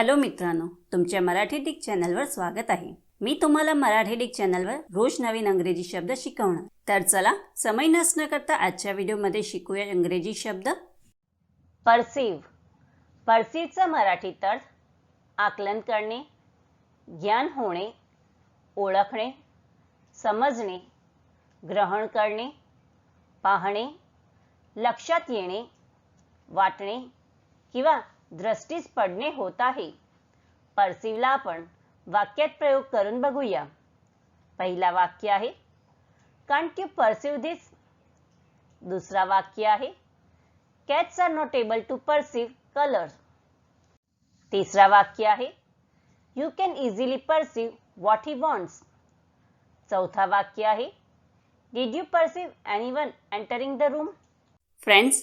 Hello मित्रांनो तुमच्या Marathi Dick चॅनलवर स्वागत आहे. मी तुम्हाला मराठी डिक चॅनलवर रोज नवीन अंग्रेजी शब्द शिकवणार. तर चला समय नसणं करता आजच्या व्हिडिओमध्ये शिकूया इंग्रजी शब्द. परसिव परसिव्हचा मराठीत अर्थ आकलन करणे ज्ञान होणे ओळखणे समजणे ग्रहण करणे पाहणे लक्षात येणे वाटणे किंवा दृष्टीस पडणे होत आहे. परसिवला आपण वाक्यात प्रयोग करून बघूया. पहिला वाक्य आहे कांट यू परसिव दिस दुसरा वाक्य आहे cats are not able to perceive colour तिसरा वाक्य आहे you can easily perceive what he wants चौथा वाक्य आहे did you perceive any one entering the room friends